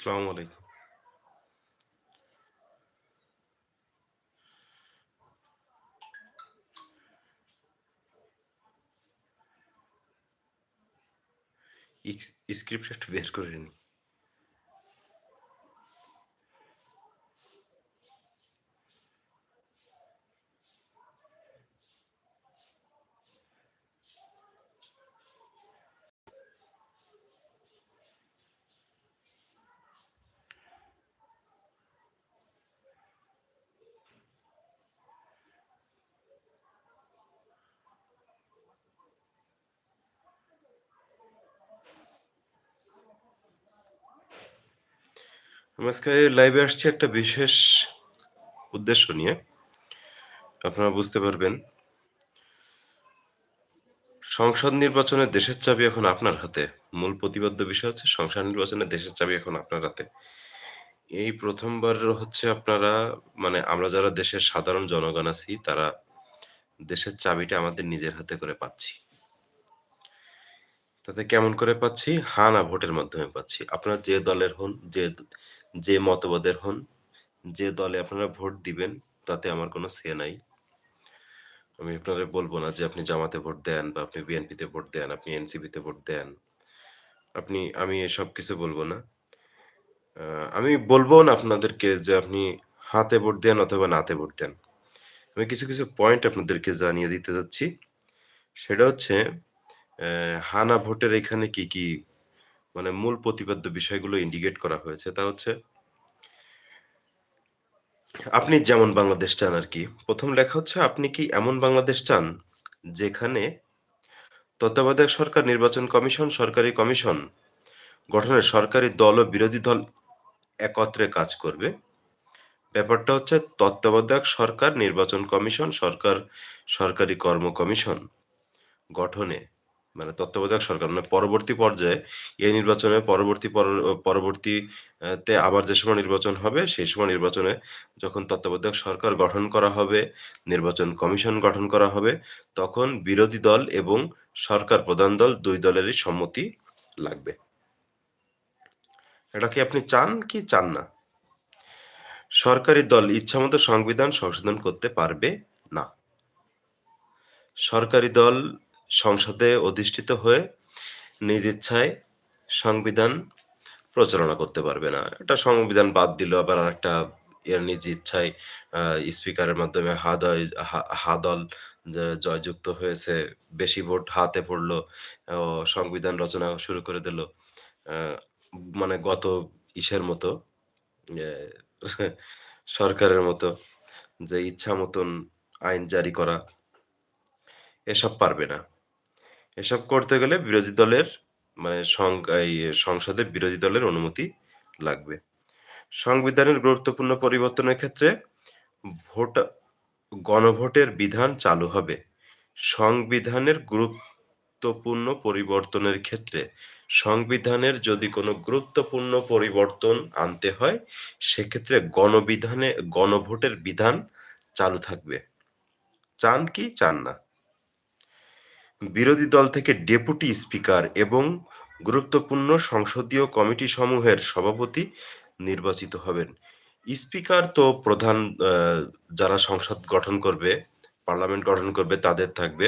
আসসালামু আলাইকুম। স্ক্রিপ্ট একটু বের করে নিই। আমি আজকে লাইভে আসছি একটা বিশেষ উদ্দেশ্য নিয়ে। আপনারা বুঝতে পারবেন। সংসদ নির্বাচনে দেশের চাবি এখন আপনার হাতে। মূল প্রতিপাদ্য বিষয় হচ্ছে সংসদ নির্বাচনে দেশের চাবি এখন আপনার হাতে। এই ১ম বার হচ্ছে আপনারা মানে আমরা যারা দেশের সাধারণ জনগণ আছি তারা দেশের চাবিটা আমাদের নিজের হাতে করে পাচ্ছি। তাতে কেমন করে পাচ্ছি? হা না ভোটের মাধ্যমে পাচ্ছি। আপনারা যে দলের হন, যে যে মতবাদের হন, যে দলে আপনারা ভোট দিবেন তাতে আমার কোনো সে নাই। আমি আপনারে বলব না যে আপনি জামাতে ভোট দেন বা আপনি বিএনপিতে ভোট দেন, আপনি এনসিপিতে ভোট দেন। আপনি আমি এসব কিছু বলব না। আমি বলবও না আপনাদেরকে যে আপনি হাতে ভোট দেন অথবা নাতে ভোট দেন। আমি কিছু, কিছু পয়েন্ট আপনাদেরকে জানিয়ে দিতে যাচ্ছি। সেটা হচ্ছে অ্যা হা না ভোটের এখানে কি, কি মানে মূল প্রতিপাদ্য বিষয়গুলো ইন্ডিকেট করা হয়েছে। তা হচ্ছে আপনি যেমন বাংলাদেশ চান আর কি প্রথম লেখা হচ্ছে আপনি কি এমন বাংলাদেশ চান যেখানে তত্ত্বাবধায়ক সরকার, নির্বাচন কমিশন, সরকারি কমিশন গঠনের সরকারি দল ও বিরোধী দল একত্রে কাজ করবে? ব্যাপারটা হচ্ছে তত্ত্বাবধায়ক সরকার, নির্বাচন কমিশন, সরকার সরকারি কর্ম কমিশন গঠনে মানে তত্ত্বাবধায়ক সরকার মানে পরবর্তী পর্যায়ে এই নির্বাচনে পরবর্তী পর পরবর্তী আবার যে সময় নির্বাচন হবে সেই সময় নির্বাচনে যখন তত্ত্বাবধায়ক সরকার গঠন করা হবে, নির্বাচন কমিশন গঠন করা হবে, তখন বিরোধী দল এবং সরকার প্রধান দল দুই দলেরই সম্মতি লাগবে। এটা কি আপনি চান কি চান না? সরকারি দল ইচ্ছামত সংবিধান সংশোধন করতে পারবে না। সরকারি দল সংসদে অধিষ্ঠিত হয়ে নিজ ইচ্ছায় সংবিধান প্রচারণা করতে পারবে না। এটা সংবিধান বাদ দিল আবার আরেকটা এর নিজ ইচ্ছায় স্পিকারের মাধ্যমে হা দয় হা হা জয়যুক্ত হয়েছে, বেশি ভোট হাতে পড়ল সংবিধান রচনা শুরু করে দিল। মানে গত ইসের মতো সরকারের মতো যে ইচ্ছা মতন আইন জারি করা। এসব পারবে না। এসব করতে গেলে বিরোধী দলের মানে সংসদে বিরোধী দলের অনুমতি লাগবে। সংবিধানের গুরুত্বপূর্ণ পরিবর্তনের ক্ষেত্রে ভোট গণভোটের বিধান চালু হবে। সংবিধানের গুরুত্বপূর্ণ পরিবর্তনের ক্ষেত্রে সংবিধানের যদি কোনো গুরুত্বপূর্ণ পরিবর্তন আনতে হয়, সেক্ষেত্রে গণবিধানে গণভোটের বিধান চালু থাকবে। চান কি চান না? বিরোধী দল থেকে ডেপুটি স্পিকার এবং গুরুত্বপূর্ণ সংসদীয় কমিটি সমূহের সভাপতি নির্বাচিত হবেন। স্পিকার তো প্রধান যারা সংসদ গঠন করবে, পার্লামেন্ট গঠন করবে তাদের থাকবে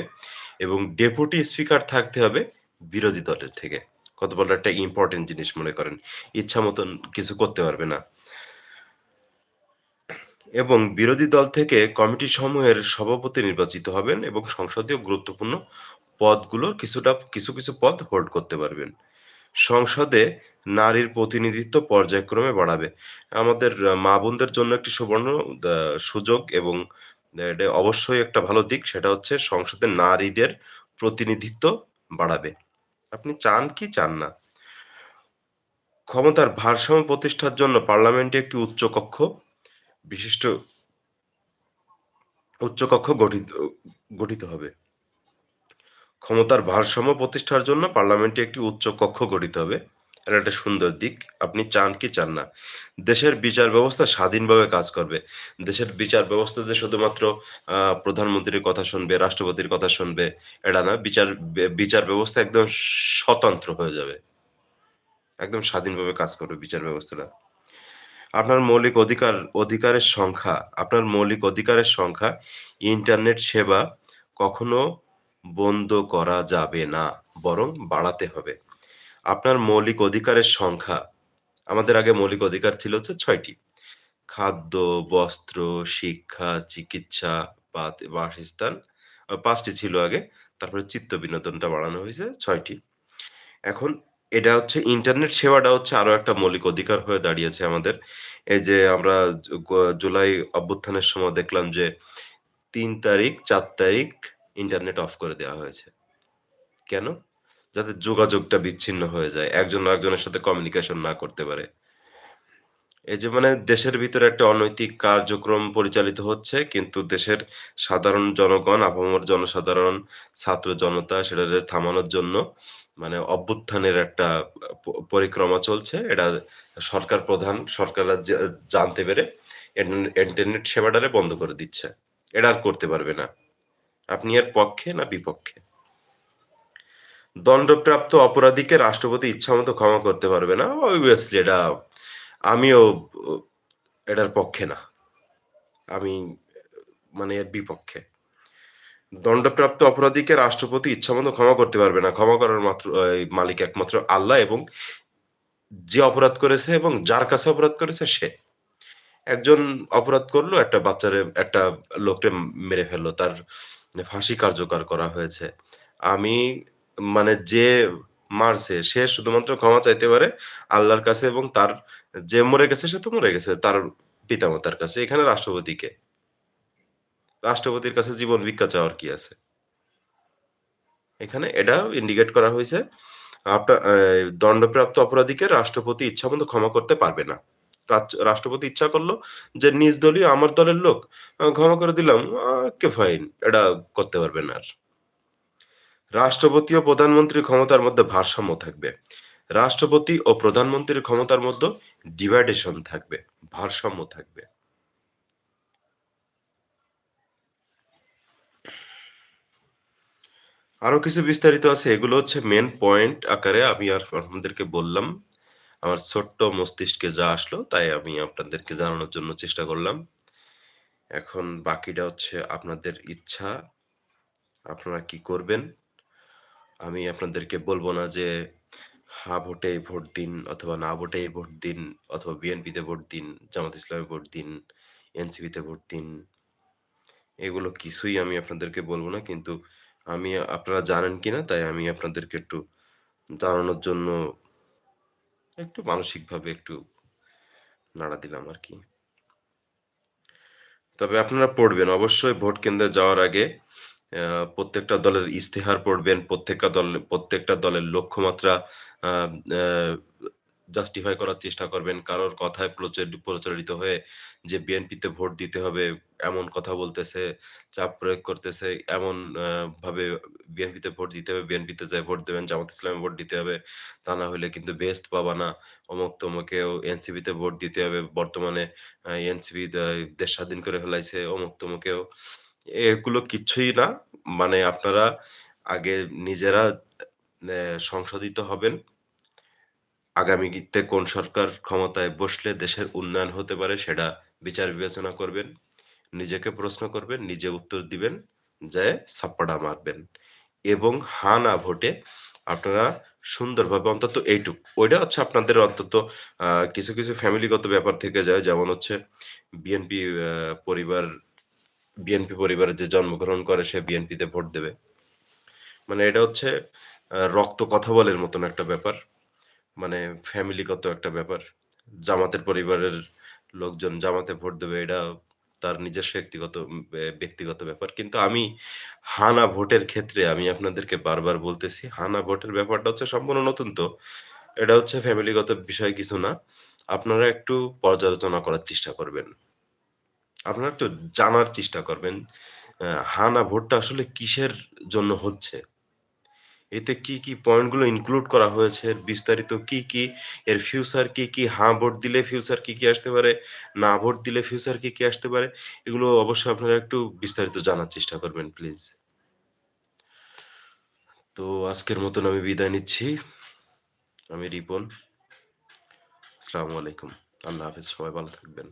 এবং ডেপুটি স্পিকার থাকতে হবে বিরোধী দলের থেকে। কত বড় একটা ইম্পর্টেন্ট জিনিস মনে করেন। ইচ্ছা মতন কিছু করতে পারবে না। এবং বিরোধী দল থেকে কমিটি সমূহের সভাপতি নির্বাচিত হবেন এবং সংসদীয় গুরুত্বপূর্ণ পদগুলোর কিছুটা কিছু, কিছু পদ হোল্ড করতে পারবেন। সংসদে নারীর প্রতিনিধিত্ব পর্যায়ক্রমে বাড়াবে। আমাদের মা-বোনদের জন্য একটি সুবর্ণ সুযোগ এবং এটা অবশ্যই একটা ভালো দিক সেটা হচ্ছে সংসদে নারীদের প্রতিনিধিত্ব বাড়াবে। আপনি চান কি চান না? ক্ষমতার ভারসাম্য প্রতিষ্ঠার জন্য পার্লামেন্টে একটি উচ্চকক্ষ বিশিষ্ট উচ্চকক্ষ গঠিত গঠিত হবে। ক্ষমতার ভারসাম্য প্রতিষ্ঠার জন্য পার্লামেন্টে একটি উচ্চকক্ষ গঠিত হবে। এটা একটা সুন্দর দিক। আপনি চান কি চান না? দেশের বিচার ব্যবস্থা স্বাধীনভাবে কাজ করবে। দেশের বিচার ব্যবস্থা যে শুধুমাত্র প্রধানমন্ত্রীর কথা শুনবে, রাষ্ট্রপতির কথা শুনবে, এটা না। বিচার বিচার ব্যবস্থা একদম স্বতন্ত্র হয়ে যাবে। একদম স্বাধীনভাবে কাজ করবে বিচার ব্যবস্থাটা। আপনার মৌলিক অধিকার অধিকারের সংখ্যা আপনার মৌলিক অধিকারের সংখ্যা ইন্টারনেট সেবা কখনো বন্ধ করা যাবে না, বরং বাড়াতে হবে। আপনার মৌলিক অধিকারের সংখ্যা আমাদের আগে মৌলিক অধিকার ছিল হচ্ছে ছয়টি খাদ্য, বস্ত্র, শিক্ষা, চিকিৎসা, বাসস্থান পাঁচটি ছিল আগে। তারপরে চিত্ত বিনোদনটা বাড়ানো হয়েছে ছয়টি এখন এটা হচ্ছে ইন্টারনেট সেবাটা হচ্ছে আরও একটা মৌলিক অধিকার হয়ে দাঁড়িয়েছে আমাদের। এই যে আমরা জুলাই অভ্যুত্থানের সময় দেখলাম যে তিন তারিখ, চার তারিখ ইন্টারনেট অফ করে দেওয়া হয়েছে। কেন? যাতে যোগাযোগটা বিচ্ছিন্ন হয়ে যায়। একজন আরেকজনের সাথে কমিউনিকেশন না করতে পারে। এই যে মানে দেশের ভিতরে একটা অনৈতিক কার্যক্রম পরিচালিত হচ্ছে কিন্তু দেশের সাধারণ জনগণ, আপামর জনসাধারণ, ছাত্র জনতা সেটারে থামানোর জন্য মানে অভ্যুত্থানের একটা পরিক্রমা চলছে। এটা সরকার প্রধান সরকার জানতে পেরে ইন্টারনেট সেবাটারে বন্ধ করে দিচ্ছে। এটা আর করতে পারবে না। আপনি এর পক্ষে না বিপক্ষে? দণ্ডপ্রাপ্ত অপরাধীকে রাষ্ট্রপতি ইচ্ছামত ক্ষমা করতে পারবে না। obviously এটা আমিও এটার পক্ষে না। আমি মানে এর বিপক্ষে। দণ্ডপ্রাপ্ত অপরাধীকে রাষ্ট্রপতি ইচ্ছামত ক্ষমা করতে পারবে না। ক্ষমা করার মাত্র মালিক একমাত্র আল্লাহ এবং যে অপরাধ করেছে এবং যার কাছে অপরাধ করেছে সে। একজন অপরাধ করল, একটা বাচ্চারে একটা লোককে মেরে ফেলল। তার ফাঁসি কার্যকর করা হয়েছে। আমি মানে যে মারছে, সে শুধুমাত্র ক্ষমা চাইতে পারে আল্লাহর কাছে এবং তার যে মরে গেছে, সে তো মরে গেছে। তার পিতামাতার কাছে। এখানে রাষ্ট্রপতি কে? রাষ্ট্রপতির কাছে জীবন ভিক্ষা চাওয়ার কি আছে? এখানে এটাও ইন্ডিকেট করা হয়েছে আপনার দণ্ডপ্রাপ্ত অপরাধীকে রাষ্ট্রপতি ইচ্ছামত ক্ষমা করতে পারবে না। রাষ্ট্রপতি ইচ্ছা করল যে নিজ দলীয় আমার দলের লোক ক্ষমা করে দিলাম। Okay fine. এটা করতে পারবে না আর। রাষ্ট্রপতি ও প্রধানমন্ত্রীর ক্ষমতার মধ্যে ভারসাম্য থাকবে। রাষ্ট্রপতি ও প্রধানমন্ত্রীর ক্ষমতার মধ্যে ডিভাইডেশন থাকবে, ভারসাম্য থাকবে। আরও কিছু বিস্তারিত আছে। এগুলো হচ্ছে মেন পয়েন্ট আকারে আমি আর আপনাদেরকে বললাম। আমার ছোট্ট মস্তিষ্কে যা আসলো তাই আমি আপনাদেরকে জানানোর জন্য চেষ্টা করলাম। এখন বাকিটা হচ্ছে আপনাদের ইচ্ছা। আপনারা কি করবেন? আমি আপনাদেরকে বলব না যে হা ভোটে ভোট দিন অথবা না ভোটে ভোট দিন অথবা বিএনপিতে ভোট দিন, জামাত ইসলামে ভোট দিন, এনসিপিতে ভোট দিন। এগুলো কিছুই আমি আপনাদেরকে বলব না। কিন্তু আমি আপনারা জানেন কিনা তাই আমি আপনাদেরকে একটু জানানোর জন্য একটু মানসিকভাবে একটু নাড়া দিলাম আর কি তবে আপনারা পড়বেন অবশ্যই ভোট কেন্দ্রে যাওয়ার আগে প্রত্যেকটা দলের ইস্তেহার পড়বেন। প্রত্যেকটা দল প্রত্যেকটা দলের লক্ষ্যমাত্রা জাস্টিফাই করার চেষ্টা করবেন। কারোর কথায় প্রচল প্রচলিত হয়ে যে বিএনপিতে ভোট দিতে হবে এমন কথা বলতেছে, চাপ প্রয়োগ করতেছে এমন ভাবে বিএনপিতে ভোট দিতে হবে, বিএনপিতে যেয়ে ভোট দেবেন, জামাত ইসলামে ভোট দিতে হবে। তা না হলে কিন্তু বেস্ট পাবা না। অমুক-তমুকেও এনসিপিতে ভোট দিতে হবে। বর্তমানে এনসিপি দেশ স্বাধীন করে ফেলাইছে অমুক-তমুকেও। এগুলো কিচ্ছুই না। মানে আপনারা আগে নিজেরা সংশোধিত হবেন। আগামীতে কোন সরকার ক্ষমতায় বসলে দেশের উন্নয়ন হতে পারে সেটা বিচার বিবেচনা করবেন। নিজেকে প্রশ্ন করবেন, নিজে উত্তর দিবেন, যে ছাপ্পাড়া মারবেন। এবং হা না ভোটে আপনারা সুন্দরভাবে অন্তত এইটুক ওইটা হচ্ছে আপনাদের অন্তত কিছু, কিছু ফ্যামিলিগত ব্যাপার থেকে যায়। যেমন হচ্ছে বিএনপি পরিবার বিএনপি পরিবারে যে জন্মগ্রহণ করে সে বিএনপিতে ভোট দেবে। মানে এটা হচ্ছে রক্ত কথা বলের মতন একটা ব্যাপার। মানে ফ্যামিলিগত একটা ব্যাপার। জামাতের পরিবারের লোকজন জামাতে ভোট দেবে এটা তার নিজস্ব ব্যক্তিগত ব্যক্তিগত ব্যাপার। কিন্তু আমি হা না ভোটের ক্ষেত্রে আমি আপনাদেরকে বারবার বলতেছি, হানা ভোটের ব্যাপারটা হচ্ছে সম্পূর্ণ নতুন তো। এটা হচ্ছে ফ্যামিলিগত বিষয় কিছু না। আপনারা একটু পর্যালোচনা করার চেষ্টা করবেন। আপনারা একটু জানার চেষ্টা করবেন আ হা না ভোটটা আসলে কিসের জন্য হচ্ছে? এতে কি কি পয়েন্টগুলো ইনক্লুড করা হয়েছে? এর বিস্তারিত কি কি? এর ফিউচার কি কি? হাঁ ভোট দিলে ফিউচার কি কি আসতে পারে? না ভোট দিলে ফিউচার কি কি আসতে পারে? এগুলো অবশ্যই আপনারা একটু বিস্তারিত জানার চেষ্টা করবেন প্লিজ তো আজকের মতন আমি বিদায় নিচ্ছি। আমি রিপন। আসসালামু আলাইকুম। আল্লাহ হাফিজ। সবাই ভালো থাকবেন।